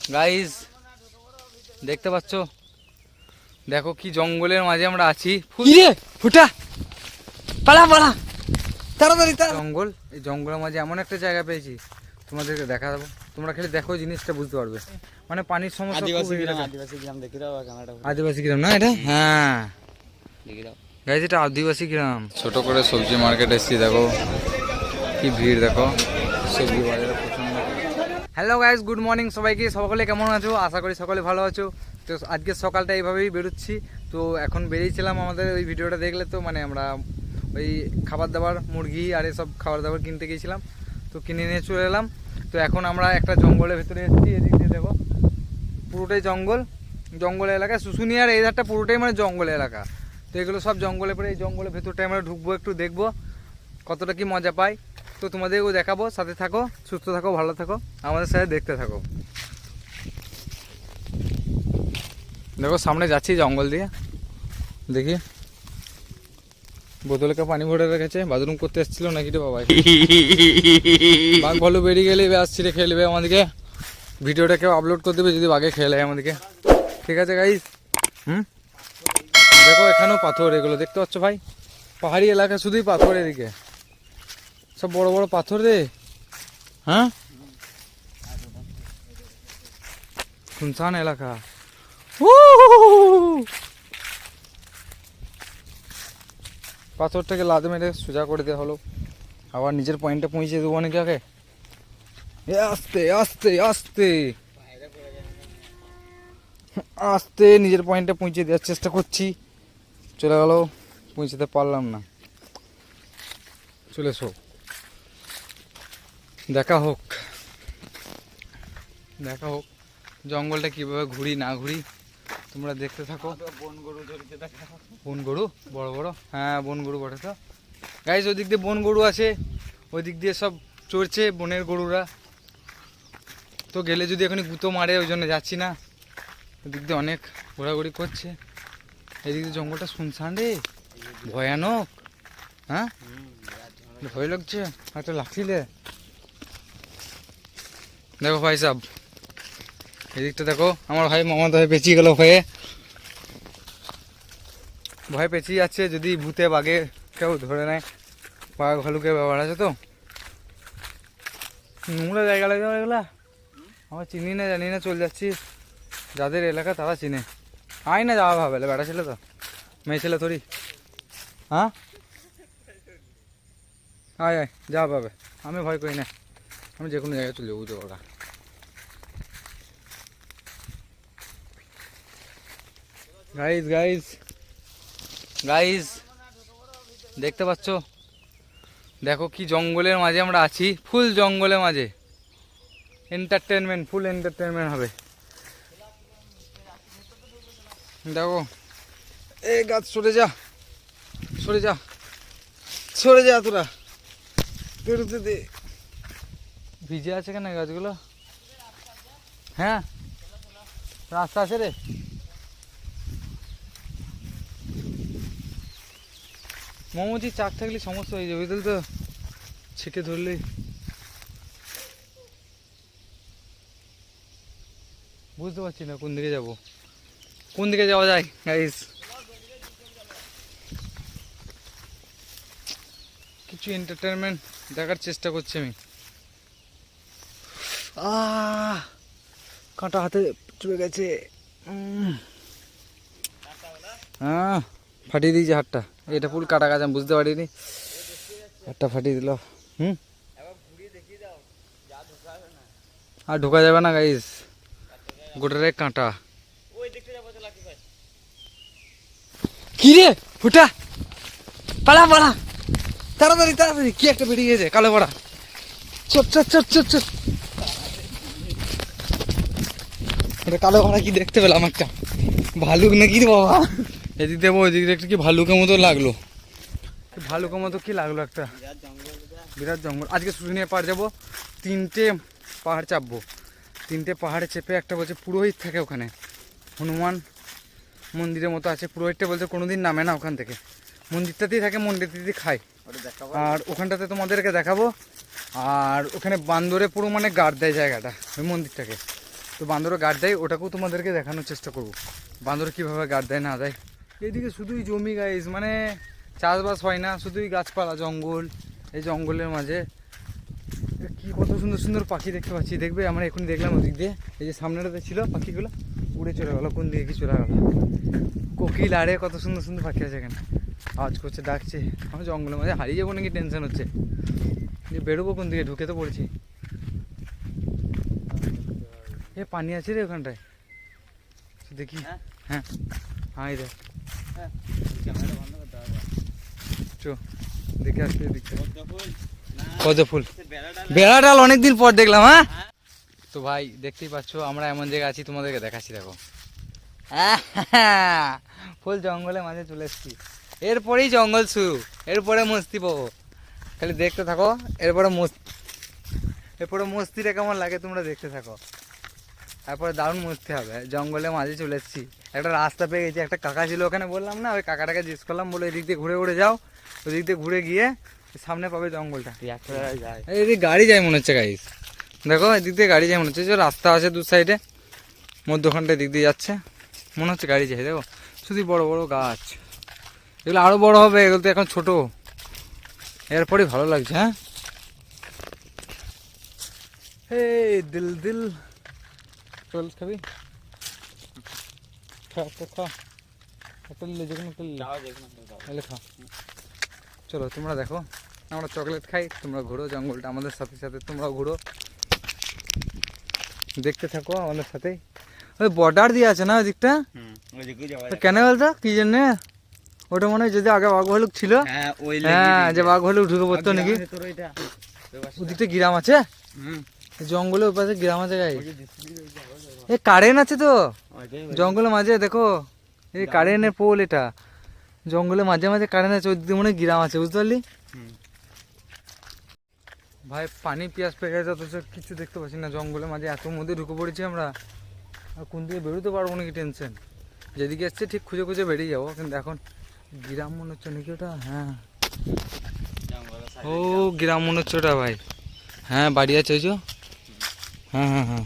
Guys দেখতে পাচ্ছ? দেখো কি জঙ্গলের মাঝে আমরা আছি। রে ফুটা। পালা পালা। তাড়াতাড়ি তাড়াতাড়ি জঙ্গল এই জঙ্গলের মাঝে এমন একটা জায়গা পেয়েছি তোমাদেরকে দেখা দেবো তোমরা খালি দেখো জিনিসটা বুঝতে পারবে। মানে পানির সমস্যা আদিবাসী গ্রাম না এটা? হ্যাঁ। দেখে গাইজ এটা আদিবাসী গ্রাম। ছোট করে সবজি মার্কেট এসেছি দেখো। কি ভিড় দেখো। সবজি বাজারে হ্যালো গাইজ গুড মর্নিং সবাইকে, সকলে কেমন আছো? আশা করি সকলে ভালো আছো। তো আজকে সকালটা এইভাবেই বেরোচ্ছি। তো এখন বেরিয়েছিলাম আমাদের ওই ভিডিওটা দেখলে তো মানে আমরা ওই খাবার দাবার মুরগি আর এসব খাবার দাবার কিনতে গিয়েছিলাম। তো কিনে নিয়ে চলে এলাম। তো এখন আমরা একটা জঙ্গলের ভেতরে এসেছি, এদিক দিয়ে দেখো। পুরোটাই জঙ্গল। জঙ্গল এলাকা। শুশুনিয়ার এই ধারটা পুরোটাই মানে জঙ্গল এলাকা। তো এগুলো সব জঙ্গলে পরে এই জঙ্গলের ভেতরটাই আমরা ঢুকবো, একটু দেখব, কতটা কি মজা পাই। তো তোমাদেরকেও দেখাবো, সাথে থাকো, সুস্থ থাকো, ভালো থাকো, আমাদের সাথে দেখতে থাকো। দেখো, সামনে যাচ্ছি জঙ্গল দিয়ে। দেখি। বোতলকে পানি ভরে রেখেছে, বাথরুম করতে এসেছিল নাকি রে বাবা বাঘ ভালো বেরিয়ে গেলে এবার আসছি রে, খেলবে আমাদেরকে। ভিডিওটা কেউ আপলোড করে দেবে যদি বাঘে নেয় আমাদেরকে। ঠিক আছে গাইস হুম? দেখো, এখানেও পাথর এগুলো, দেখতে পাচ্ছ ভাই? পাহাড়ি এলাকা, শুধুই পাথর এদিকে। সব বড় বড় পাথর রে। হ্যাঁ? শুনশান এলাকা। পাথরটাকে লাদ মেরে সোজা করে দেওয়া হলো। আবার নিজের পয়েন্টে পৌঁছে দেবো নাকি আগে? আস্তে আস্তে আস্তে। আস্তে নিজের পয়েন্টে পৌঁছে দেওয়ার চেষ্টা করছি। চলে গেল, পৌঁছাতে পারলাম না। চলে এসো। দেখা হোক। দেখা হোক। জঙ্গলটা কীভাবে ঘুরি না ঘুরি তোমরা দেখতে থাকো। বন গরু বন গরু? বড় বড়? হ্যাঁ বন গরু বটে তো। গাইজ ওই দিক দিয়ে বন গরু আছে। ওই দিক দিয়ে সব চড়ছে বনের গরুরা। তো গেলে যদি এখনই গুঁতো মারে ওই জন্য যাচ্ছি না। ওদিক দিয়ে অনেক ঘোরাঘুরি করছে। এদিক দিয়ে জঙ্গলটা শুনছান রে। ভয়ানক। হ্যাঁ? ভয় লাগছে। একটা লাঠিলে দেখো ভাই সাহ এদিকটা দেখো, আমার ভাই মামাতো ভাই পেঁচিয়ে গেল ভয়ে। ভয় পেঁচিয়ে যাচ্ছে, যদি ভূতে বাঘে কেউ ধরে নেয়। বাঘ ভালুকের ব্যাপার আছে তো। নোংরা জায়গা লাগে এগুলা। আমার চিনি না, জানি না, চলে যাচ্ছি। যাদের এলাকা তারা চিনে। আয় না যাওয়া ভাবে বেড়া ছেলে তো। মেয়ে ছেলে তোরই হ্যাঁ? আয় আয় যাওয়া পাবে আমি ভয় করি না। আমি যে কোনো জায়গায় চলে যাব পারবা গাইজ গাইজ গাইজ দেখতে পাচ্ছ? দেখো কি জঙ্গলের মাঝে আমরা আছি, ফুল জঙ্গলের মাঝে। এন্টারটেনমেন্ট ফুল এন্টারটেনমেন্ট হবে। দেখো, এ গাছ সরে যা সরে যা সরে যা তোরা। দে। ভিজে আছে কেন গাছগুলো? হ্যাঁ? রাস্তা আছে রে। মোমোজি চাক থাকলে সমস্যা হয়ে যাবে, বুঝলি তো? ছেঁকে ধরলে। বুঝতে পারছি না কোন দিকে যাব। কোন দিকে যাওয়া যায় গাইস কিছু এন্টারটেনমেন্ট দেখার চেষ্টা করছি আমি। কাঁটা হাতে চলে গেছে। হ্যাঁ ফাটিয়ে দিয়েছে হাতটা। এটা ফুল কাটা গাছ, আমি বুঝতে পারিনি। হাতটা ফাটিয়ে দিল। হুম? আর ঢোকা যাবে না গাইস গোটারে কাঁটা। কি রে? ফুটা। পালা পালা। তাড়াতাড়ি তাড়াতাড়ি। কি একটা বেরিয়ে গেছে, কালো পাড়া। চপ চপ চপ চপ চপ এটা কালো ভাড়া কি দেখতে পেলাম একটা? ভালুক নাকি রে বাবা? এদিক দেবো ওইদিক একটা কি ভালুকের মতো লাগল? ভালুকের মতো কি লাগল একটা? বিরাট জঙ্গল। আজকে শুশুনিয়া পাহাড় যাব তিনটে পাহাড় চাপবো। তিনটে পাহাড়ে চেপে একটা বলছে পুরোহিত থাকে ওখানে। হনুমান মন্দিরের মতো আছে পুরোহিতটা বলছে কোনোদিন নামে না ওখান থেকে। মন্দিরটাতেই থাকে মন্দিরটাতেই খায়। আর ওখানটাতে তোমাদেরকে দেখাবো। আর ওখানে বান্দরে পুরো মানে গার্ড দেয় জায়গাটা ওই মন্দিরটাকে। তো বান্দরও গার্ড দেয়, ওটাকেও তোমাদেরকে দেখানোর চেষ্টা করব। বান্দর কীভাবে গার্ড দেয়, না দেয়। এদিকে শুধুই জমি গাইস মানে চাষবাস হয় না, শুধুই গাছপালা, জঙ্গল, এই জঙ্গলের মাঝে। কি কত সুন্দর সুন্দর পাখি দেখতে পাচ্ছি। দেখবে, আমরা এখন দেখলাম ওদিক দিয়ে। এই যে সামনেটাতে ছিল পাখিগুলো, উড়ে চলে গেলো, কোন দিকে কি চলে গেলো। কোকিল, আরে কত সুন্দর সুন্দর পাখি আছে এখানে। আওয়াজ করছে, ডাকছে। আমি জঙ্গলের মাঝে হারিয়ে যাব নাকি টেনশন হচ্ছে। যে বেরোবো কোন দিকে, ঢুকে তো পড়েছি। এ পানি আছে রে ওখানটায়। দেখি। হ্যাঁ? দেখ। চো দেখে দেখতে। পদ্ম ফুল? বেড়া ডাল অনেকদিন পর দেখলাম হ্যাঁ? তো ভাই দেখতেই পাচ্ছ আমরা এমন জায়গায় আছি তোমাদেরকে দেখাচ্ছি দেখো। ফুল জঙ্গলের মাঝে চলে এসছি। এরপরেই জঙ্গল শুরু এরপরে মস্তি পাবো খালি দেখতে থাকো এরপরে মস্তি এরপরে মস্তিটা কেমন লাগে তোমরা দেখতে থাকো। তারপরে দারুণ মস্তি হবে। জঙ্গলে মাঝে চলে এসেছি। একটা রাস্তা পেয়ে গেছি একটা কাকা ছিল ওখানে বললাম না ওই কাকাটাকে জিজ্ঞেস করলাম বলে এদিক দিয়ে ঘুরে ঘুরে যাও ওই দিক দিয়ে ঘুরে গিয়ে সামনে পাবে জঙ্গলটা। এদিক গাড়ি যায় মনে হচ্ছে গাইস দেখো এদিক দিয়ে গাড়ি যায় মনে হচ্ছে যে রাস্তা আছে দু সাইডে মধ্যখানটা দিক দিয়ে যাচ্ছে মনে হচ্ছে গাড়ি যায় দেখো। শুধু বড় বড় গাছ। এগুলো আরও বড় হবে এগুলো তো এখন ছোট। এরপরই ভালো লাগছে হ্যাঁ? এই দিল দিল। চল খাবি? খা খা খা। একটা নিলে যে কোনো একটা নিলে। তাহলে খা। চলো তোমরা দেখো আমরা চকলেট খাই তোমরা ঘুরো জঙ্গলটা আমাদের সাথে সাথে তোমরাও ঘুরো। দেখতে থাকো আমাদের সাথেই। ওই বর্ডার দিয়ে আছে না ওই দিকটা কেন বলতো কি জন্য? ওটা মনে হয় যদি আগে বাঘ ভালুক ছিল। হ্যাঁ হ্যাঁ যে বাঘ ভালুক ঢুকে পড়তো নাকি? ওদিকটা গ্রাম আছে? জঙ্গলের ওপাশে গ্রাম আছে গাই এ কারেন্ট আছে তো। জঙ্গলের মাঝে। দেখো। এই কারেন্টের পোল এটা। জঙ্গলের মাঝে মাঝে কারেন্ট আছে ওইদিকে মনে গ্রাম আছে বুঝতে পারলি? ভাই পানি পিয়াস পেয়ে গেছে অথচ কিছু দেখতে পাচ্ছি না। জঙ্গলের মাঝে এত মধ্যে ঢুকে পড়েছি আমরা। আর কোন দিকে বেরোতে পারব নাকি টেনশন যেদিকে এসছে ঠিক খুঁজে খুঁজে বেরিয়ে যাব। কিন্তু এখন গ্রাম মনে হচ্ছে নাকি ওটা? হ্যাঁ। ও গ্রাম। মনে হচ্ছে ওটা ভাই। হ্যাঁ বাড়ি আছে ওই হ্যাঁ হ্যাঁ হ্যাঁ।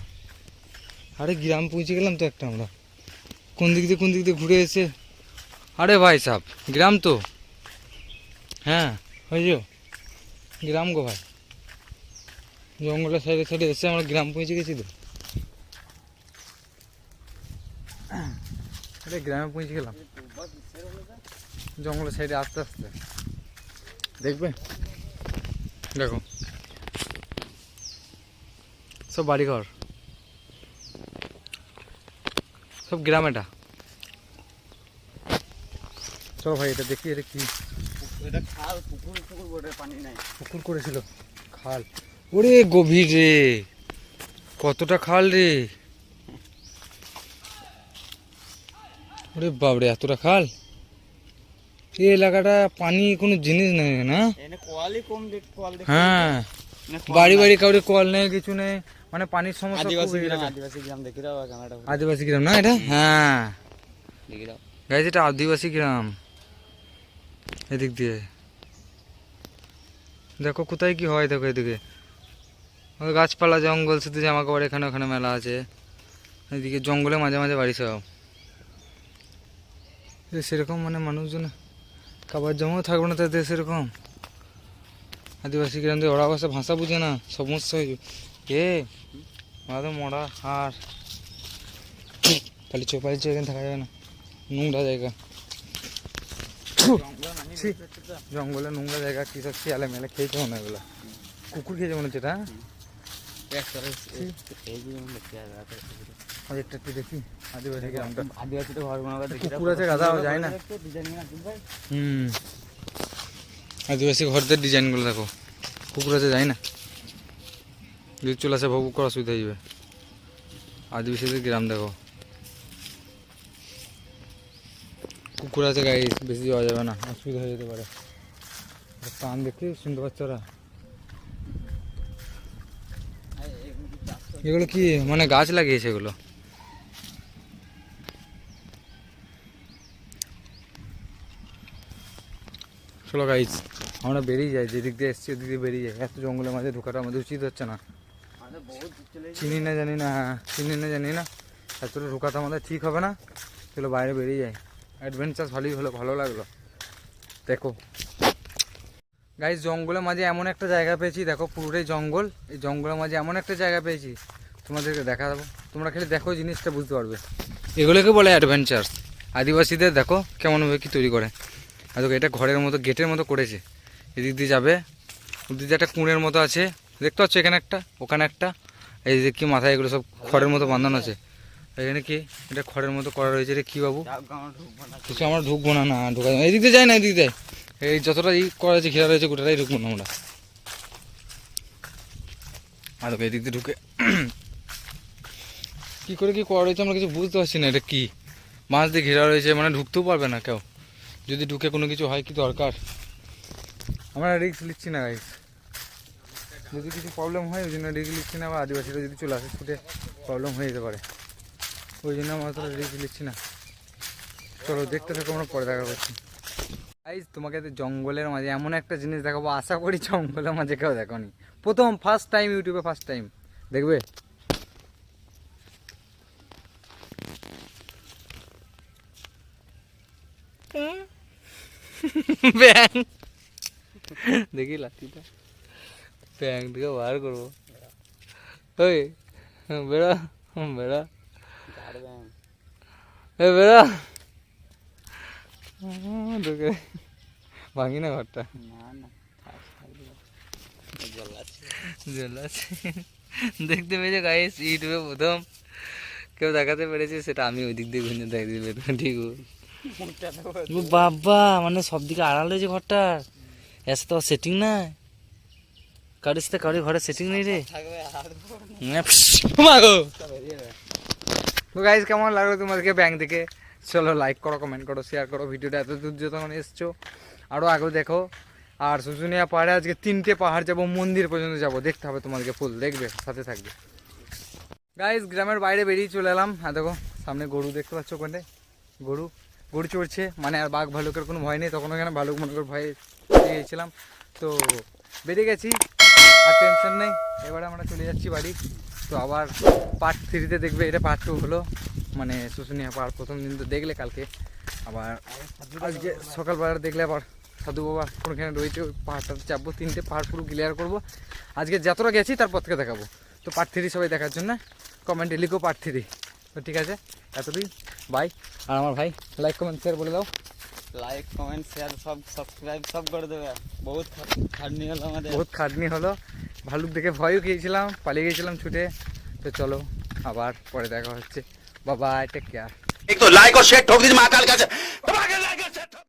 আরে গ্রাম পৌঁছে গেলাম তো একটা আমরা। কোন দিক দিয়ে কোন দিক দিয়ে ঘুরে এসে? আরে ভাই সাহ গ্রাম তো। হ্যাঁ যে গ্রাম গো ভাই। জঙ্গলের সাইডে সাইডে এসে আমরা গ্রাম পৌঁছে গেছি তো। আরে গ্রামে পৌঁছে গেলাম। জঙ্গলের সাইডে আস্তে আস্তে। দেখবে? দেখো। সব বাড়িঘর। সব গ্রাম এটা। চলো ভাই এটা দেখি এটা কি? এটা খাল পুকুর পুকুর বোটে পানি নাই। পুকুর করেছিল। খাল। ওরে গভীর রে কতটা খাল রে। ওরে বাবরে এতটা খাল। এই এলাকাটা পানি কোনো জিনিস নেই না? এনে কোয়ালি কম দেখ কোয়াল দেখ হ্যাঁ। বাড়ি বাড়ি কাউরে কল নেই কিছু নেই। মানে পানির সমস্যা আদিবাসী গ্রাম আদিবাসী গ্রাম দেখি দাও ক্যামেরাটা আদিবাসী গ্রাম না এটা? হ্যাঁ। দেখি দাও গাইজ এটা আদিবাসী গ্রাম। এদিক দিয়ে। দেখো কোথায় কি হয় দেখো এদিকে। গাছপালা জঙ্গল শুধু জামা কাপড় এখানে ওখানে মেলা আছে। এদিকে জঙ্গলে মাঝে মাঝে বাড়ি সব। সেরকম মানে মানুষজন খাবার জমাও থাকবে না তাদের সেরকম। আদিবাসী গ্রাম দিয়ে ওরা অবশ্য ভাষা বুঝে না সমস্যা হয়ে। এ আমাদের মরা আর খালি চোপালি এখানে থাকা যাবে না নোংরা জায়গা ছি, জঙ্গলে নোংরা জায়গা কি সব শিয়ালে মেলে খেয়েছে মনে হয় এগুলো কুকুর খেয়েছে মনে হচ্ছে এটা হ্যাঁ? এই যে আমি দেখি আর রাতে আর একটা একটু দেখি আদিবাসী গ্রামটা আদিবাসী তো ঘর বানাবে দেখি দাও কুকুর আছে গাধা যায় না ডিজাইন না ভাই হুম আদিবাসী ঘরদের ডিজাইনগুলো দেখো কুকুর আছে যায় না যদি চলে আসে, ভোগ করা অসুবিধা হয়ে যাবে আদিবাসীদের গ্রাম দেখো। কুকুর আছে গাই বেশি যাওয়া যাবে না, অসুবিধা হয়ে যেতে পারে। কান দেখে শুনতে পাচ্ছ ওরা। এগুলো কি মানে গাছ লাগিয়েছে এগুলো? চলো গাইজ আমরা বেরিয়ে যাই, যেদিক দিয়ে এসছি, ওদিক দিয়ে বেরিয়ে যাই। এত জঙ্গলের মাঝে ঢোকাটা আমাদের উচিত হচ্ছে না। চিনি না জানি না হ্যাঁ চিনি না জানি না। এতটা ঢোকাতে আমাদের ঠিক হবে না? চলো বাইরে বেরিয়ে যাই। অ্যাডভেঞ্চার ভালোই হলো, ভালো লাগল। দেখো। গাইজ জঙ্গলের মাঝে এমন একটা জায়গা পেয়েছি, দেখো পুরোটাই জঙ্গল। এই জঙ্গলের মাঝে এমন একটা জায়গা পেয়েছি, তোমাদেরকে দেখা দেবো। তোমরা খালি দেখো জিনিসটা, বুঝতে পারবে। এগুলোকে বলে অ্যাডভেঞ্চার্স আদিবাসীদের দেখো কেমনভাবে কি তৈরি করে। আর এটা ঘরের মতো, গেটের মতো করেছে। এদিক দিয়ে যাবে। ওদিক দিয়ে একটা কুঁড়ের মতো আছে। দেখতে পাচ্ছ এখানে একটা, ওখানে একটা। এই যে কি মাথায় এগুলো সব খড়ের মতো বাঁধানো আছে। এখানে কি? এটা খড়ের মতো করা রয়েছে এটা কি বাবু? কিছু আমরা ঢুকবো না না, ঢুকা এদিক দিয়ে যাই না এদিক দিয়ে। এই যতটা ই করা আছে, ঘেরা রয়েছে, গোটাটাই ঢুকবো না আমরা। আর দেখো এদিক দিয়ে ঢুকে কি করে কি করা রয়েছে আমরা কিছু বুঝতে পারছি না, এটা কি? মাছ দিয়ে ঘেরা রয়েছে মানে ঢুকতেও পারবে না কেউ। যদি ঢুকে কোনো কিছু হয় কি দরকার? আমরা রিস্ক নিচ্ছি না গাইস যদি কিছু প্রবলেম হয় ওই জন্য রিস্ক নিচ্ছি না বা আদিবাসীরা যদি চলে আসে ছুটে প্রবলেম হয়ে যেতে পারে। ওই জন্য আমরা অতটা রিস্ক নিচ্ছি না। চলো দেখতে থাকো আমরা পরে দেখা করছি। গাইজ তোমাকে তো জঙ্গলের মাঝে এমন একটা জিনিস দেখাবো আশা করি জঙ্গলের মাঝে কেউ দেখনি। প্রথম ফার্স্ট টাইম ইউটিউবে ফার্স্ট টাইম দেখবে? ব্যাং। দেখি লাঠিটা। ব্যাং থেকে বার করব ওই বেড়া বেড়া এ বেড়া ঢুকে ভাঙি না ঘরটা দেখতে পেয়েছে গাইস ইউটিউবে প্রথম কেউ দেখাতে পেরেছে সেটা আমি ওই দিক দিয়ে ঘুরে দেখাতে পেরেছি ঠিক বাবা মানে সব দিকে আড়াল হয়েছে ঘরটা এত তো সেটিং নাই কারোর সাথে কারোর ঘরে সেটিং নেই রে। তো গাইজ কেমন লাগল তোমাদেরকে ব্যাংক থেকে চলো লাইক করো কমেন্ট করো শেয়ার করো ভিডিওটা এত দূর যখন এসছো। আরও আগেও দেখো। আর শুশুনিয়া পাহাড়ে আজকে তিনটে পাহাড় যাব মন্দির পর্যন্ত যাব। দেখতে হবে তোমাদেরকে ফুল দেখবে সাথে থাকবে। গাইজ গ্রামের বাইরে বেরিয়ে চলে এলাম। হ্যাঁ দেখো সামনে গরু দেখতে পাচ্ছ ওখানে? গরু গরু চড়ছে। মানে আর বাঘ ভালুকের কোনো ভয় নেই। তখন ওখানে ভালুক মনে করে ভয়ে পেয়ে গেছিলাম। তো বেরিয়ে গেছি। আর টেনশন নেই। এবারে আমরা চলে যাচ্ছি বাড়ি। তো আবার পার্ট থ্রিতে দেখবে, এটা পার্ট টু হলো। মানে শুশুনিয়া পাহাড় প্রথম দিন তো দেখলে কালকে। আবার আজকে সকালবেলা দেখলে আবার সাধু বাবা কোনখানে রয়েছে, ওই পাহাড়টাতে চাপবো, তিনটে পাহাড় পুরো ক্লিয়ার করব। আজকে যতটা গেছি, তারপর থেকে দেখাবো। তো পার্ট থ্রি সবাই দেখার জন্য কমেন্টে লিখো পার্ট থ্রি তো ঠিক আছে, এতদিন বাই আর আমার ভাই লাইক কমেন্ট শেয়ার বলে দাও। লাইক কমেন্ট শেয়ার সব সাবস্ক্রাইব সব করে দেবে বহুত খাটনি হলো আমাদের বহুত খাটনি হলো ভালুক দেখে ভয়ও খেয়েছিলাম পালিয়ে গেছিলাম ছুটে তো চলো আবার পরে দেখা হচ্ছে বাবা টেক কেয়ার एक तो लाइक और शेयर ठोक दीजिए महाकाल का